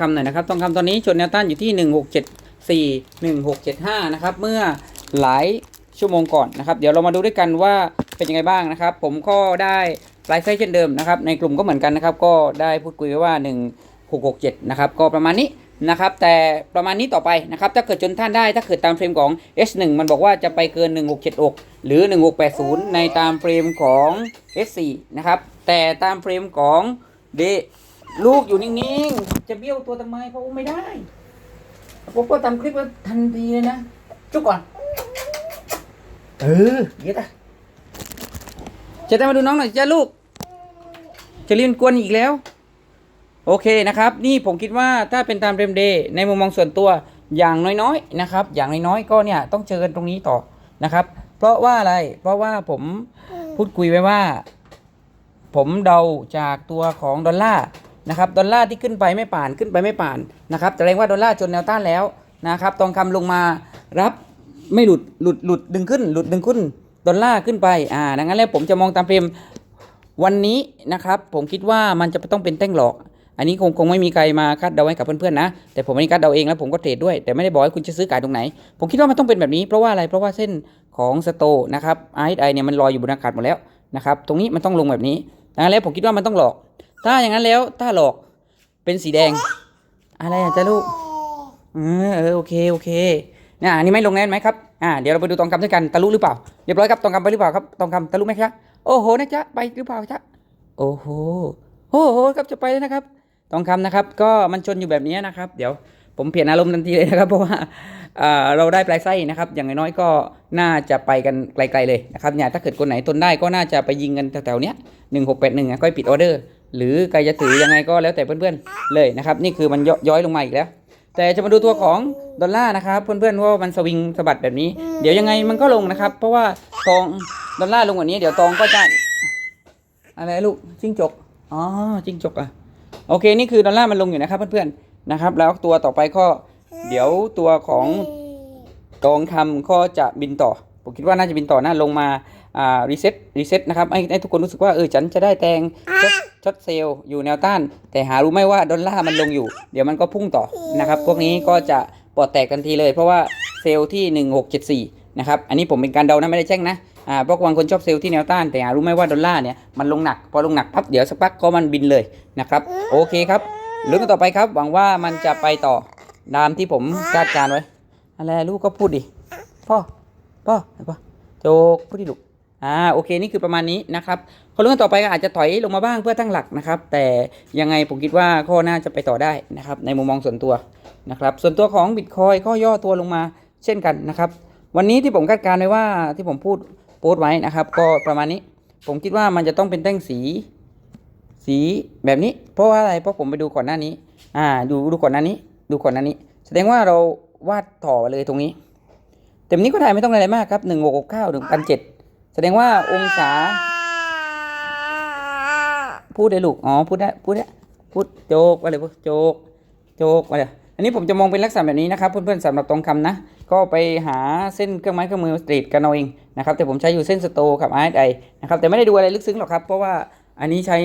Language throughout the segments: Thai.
คำหน่อยนะครับทองคำตอนนี้ชนแนวต้านอยู่ที่ 1674 1675 นะครับ เมื่อหลายชั่วโมงก่อนนะครับ เดี๋ยวเรามาดูด้วยกันว่าเป็นยังไงบ้างนะครับ ผมก็ได้ปลายไส้เช่นเดิมนะครับ ในกลุ่มก็เหมือนกันนะครับ ก็ได้พูดคุยไว้ว่า 1667 นะครับ ก็ประมาณนี้นะครับ แต่ประมาณนี้ต่อไปนะครับ ถ้าเกิดจนท่านได้ ถ้าเกิดตามเฟรมของ S1 มันบอกว่าจะไปเกิน 1676 หรือ 1680 ในตามเฟรมของ S4 นะครับ แต่ตามเฟรมของเด ลูกอยู่นิ่งๆ จะเบี้ยวตัวทำไมเขาอุ้มไม่ได้ ผมก็ทำคลิปไว้ทันทีเลยนะ จุกก่อน เออเดี๋ยวตาจะได้มาดูน้องหน่อยจ้าลูก จะเรียนกวนอีกแล้ว โอเคนะครับ นี่ผมคิดว่าถ้าเป็นตามเรมเดย์ในมุมมองส่วนตัวอย่างน้อยๆนะครับ อย่างน้อยๆก็เนี่ยต้องเจอกันตรงนี้ต่อนะครับ เพราะว่าอะไร เพราะว่าผมพูดคุยไว้ว่า ผมเดาจากตัวของดอลลาร์ นะครับดอลลาร์ที่ขึ้นไปไม่ผ่านขึ้นไปไม่ผ่านนะครับแสดงว่าดอลลาร์จนแนวต้านแล้วนะครับทองคำลงมารับไม่หลุดหลุดหลุดดึงขึ้น หลุดดึงขึ้นดอลลาร์ขึ้นไปอ่าดังนั้นแล้วผมจะมองตามเฟรมวันนี้นะครับ ผมคิดว่ามันจะต้องเป็นแท่งหลอก อันนี้คงคงไม่มีใครมาคาดเดาให้กับเพื่อนๆนะ แต่ผมอันนี้คาดเดาเองแล้วผมก็เทรดด้วย แต่ไม่ได้บอกให้คุณจะซื้อขายตรงไหน ผมคิดว่ามันต้องเป็นแบบนี้เพราะว่าอะไร เพราะว่าเส้นของสโตนะครับไอไอเนี่ยมันลอยอยู่บนอากาศหมดแล้วนะครับ ตรงนี้มันต้องลงแบบนี้ดังนั้นแล้วผมคิดว่ามันต้องหลอก ถ้าอย่างนั้นแล้วถ้าหลอกเป็นสีแดง อะไรอะจ้าลูกเออเออโอเคโอเคนะอันนี้ไม่ลงแน่นไหมครับอ่าเดี๋ยวเราไปดูทองคำด้วยกันทะลุหรือเปล่าเรียบร้อยครับทองคำไปหรือเปล่าครับทองคำทะลุไหมครับโอ้โหนะจ๊ะไปหรือเปล่าจ๊ะโอ้โหโอ้โหครับจะไปแล้วนะครับทองคำนะครับ ก็มันชนอยู่แบบนี้นะครับ เดี๋ยวผมเปลี่ยนอารมณ์ทันทีเลยนะครับ เพราะว่าเออเราได้ปลายไส้นะครับ อย่างน้อยก็น่าจะไปกันไกล ๆเลยนะครับเนี่ยถ้าเกิดคนไหนทนได้ก็น่าจะไปยิงกันแถวๆเนี้ยหนึ่งหกแปดหนึ่งก็ให้ปิดออเดอร์ หรือใครจะถือยังไงก็แล้วแต่เพื่อนๆเลยนะครับ นี่คือมันย่อย้อยลงมาอีกแล้ว แต่จะมาดูตัวของดอลลาร์นะครับ เพื่อนๆว่ามันสวิงสะบัดแบบนี้ เดี๋ยวยังไงมันก็ลงนะครับ เพราะว่าทองดอลลาร์ลงกว่านี้ เดี๋ยวทองก็จะอะไรลูกจิ้งจกอ๋อจิ้งจกอะโอเคนี่คือดอลลาร์มันลงอยู่นะครับเพื่อนๆนะครับ แล้วตัวต่อไปก็เดี๋ยวตัวของทองคำก็จะบินต่อผมคิดว่าน่าจะบินต่อนะลงมา อ่ารีเซ็ตรีเซ็ตนะครับให้ให้ทุกคนรู้สึกว่าเออฉันจะได้แตงช็อตช็อตเซลล์อยู่แนวต้าน แต่หารู้ไหมว่าดอลลาร์มันลงอยู่ เดี๋ยวมันก็พุ่งต่อนะครับ พวกนี้ก็จะปอดแตกทันทีเลย เพราะว่าเซลล์ที่ 1674 นะครับ อันนี้ผมเป็นการเดานะไม่ได้แจ้งนะอ่าเพราะบางคนชอบเซลล์ที่แนวต้าน แต่หารู้ไหมว่าดอลลาร์เนี่ยมันลงหนัก พอลงหนักปั๊บเดี๋ยวสักพักก็มันบินเลยนะครับโอเคครับลุ้นกันต่อไปครับ หวังว่ามันจะไปต่อตามที่ผมคาดการณ์ไว้อะไรลูกก็พูดดิพ่อพ่อพ่อโจกพูดดิลูก อ่าโอเคนี่คือประมาณนี้นะครับคนรุ่นต่อไปก็อาจจะถอยลงมาบ้างเพื่อตั้งหลักนะครับ แต่ยังไงผมคิดว่าข้อหน่าจะไปต่อได้นะครับ ในมุมมองส่วนตัวนะครับ ส่วนตัวของบิตคอยก็ย่อตัวลงมาเช่นกันนะครับ วันนี้ที่ผมคาดการณ์ไว้ว่าที่ผมพูดโพสต์ไว้นะครับ ก็ประมาณนี้ ผมคิดว่ามันจะต้องเป็นแท่งสี สีแบบนี้ เพราะว่าอะไรเพราะผมไปดูก่อนหน้านี้ อ่า ดูดูก่อนหน้านี้ ดูก่อนหน้านี้ แสดงว่าเราวาดต่อเลยตรงนี้เต็มนี้ก็ได้ไม่ต้องอะไรมากครับหนึ่งหกหกเก้าหนึ่งพันเจ็ด แสดงว่าองศา พูดได้ลูก อ๋อ พูดได้ พูดได้ พูดโจกอะไรพูดโจก โจกอะไรอันนี้ผมจะมองเป็นลักษณะแบบนี้นะครับเพื่อนๆสำหรับตรงคำนะ ก็ไปหาเส้นเครื่องไม้เครื่องมือสตรีทกันเอาเองนะครับ แต่ผมใช้อยู่เส้นสโตกับไอไอนะครับ แต่ไม่ได้ดูอะไรลึกซึ้งหรอกครับ เพราะว่าอันนี้ใช้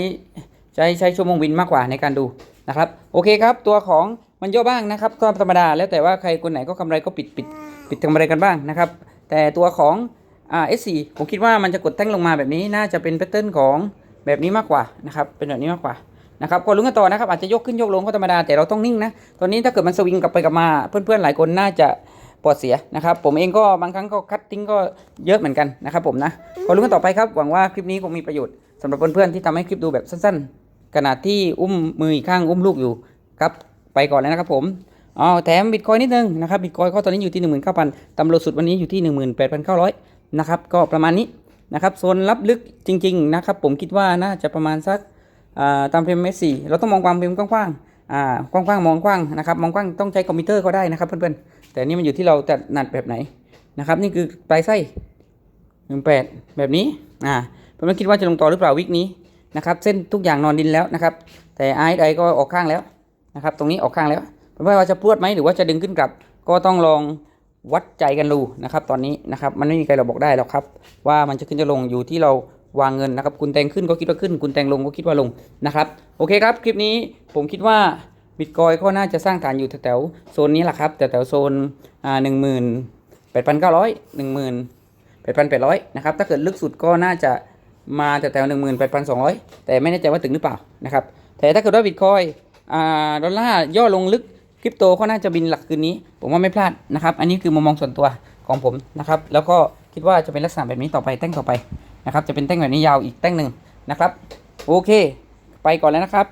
ใช้ใช้ชั่วโมงวินมากกว่าในการดูนะครับ โอเคครับ ตัวของมันย่อบ้างนะครับ ก็ธรรมดาแล้วแต่ว่าใครคนไหนก็กำไรก็ปิดปิดปิดกำอะไรกันบ้างนะครับ แต่ตัวของ อ่า S4 ผมคิดว่ามันจะกดแท่งลงมาแบบนี้น่าจะเป็นแพทเทิร์นของแบบนี้มากกว่านะครับเป็นแบบนี้มากกว่านะครับก็ลุ้นกันต่อนะครับอาจจะยกขึ้นยกลงก็ธรรมดาแต่เราต้องนิ่งนะตอนนี้ถ้าเกิดมันสวิงกลับไปกลับมาเพื่อนๆหลายคนน่าจะปวดเสียนะครับผมเองก็บางครั้งก็คัดทิ้งก็เยอะเหมือนกันนะครับผมนะก็ลุ้นกันต่อไปครับหวังว่าคลิปนี้คงมีประโยชน์สำหรับเพื่อนๆที่ทำให้คลิปดูแบบสั้นๆ ขณะที่อุ้มมืออีกข้างอุ้มลูกอยู่ครับไปก่อนแล้วนะครับผมอ๋อแถมบิตคอยนิดนึงนะครับบิตคอยก็ตอนนี้อยู่ที่19,000ต่ำลงสุดวันนี้อยู่ที่18,900น นะครับก็ประมาณนี้นะครับโซนรับลึกจริง ๆ นะครับ ผมคิดว่าน่าจะประมาณสักตามเฟรมเมสสี่เราต้องมองความเฟรมกว้างๆอ่ากว้างๆมองกว้างนะครับมองกว้างต้องใช้คอมพิวเตอร์ก็ได้นะครับเพื่อนๆแต่นี่มันอยู่ที่เราจะนัดแบบไหนนะครับนี่คือปลายไส้หนึ่งแปดแบบนี้อ่าเพื่คิดว่าจะลงต่อหรือเปล่าวิกนี้นะครับเส้นทุกอย่างนอนดินแล้วนะครับแต่ไอไอก็ออกข้างแล้วนะครับตรงนี้ออกข้างแล้วเพื่ว่าจะพรวดไหมหรือว่าจะดึงขึ้นกลับก็ต้องลอง วัดใจกันดูนะครับตอนนี้นะครับมันไม่มีใครเราบอกได้หรอกครับ ว่ามันจะขึ้นจะลงอยู่ที่เราวางเงินนะครับคุณแตงขึ้นก็คิดว่าขึ้น คุณแตงลงก็คิดว่าลงนะครับโอเคครับคลิปนี้ผมคิดว่าบิตคอยก็น่าจะสร้างฐานอยู่แถวโซนนี้แหละครับแถวโซนอ่าหนึ่งหมื่นแปดพันเก้าร้อยหนึ่งหมื่นแปดพันแปดร้อยนะครับถ้าเกิดลึกสุดก็น่าจะมาแถวๆหนึ่งหมื่นแปดพันสองร้อยแต่ไม่แน่ใจว่าถึงหรือเปล่านะครับแต่ถ้าเกิดว่าบิตคอยอ่าดอลลาร์ย่อลงลึก ริปโตก็น่าจะบินหลักคืนนี้ ผมว่าไม่พลาดนะครับ อันนี้คือมุมมองส่วนตัวของผมนะครับ แล้วก็คิดว่าจะเป็นลักษณะแบบนี้ต่อไปแต้งต่อไปนะครับ จะเป็นแต้งแบบนี้ยาวอีกแต้งหนึ่งนะครับ โอเค ไปก่อนแล้วนะครับ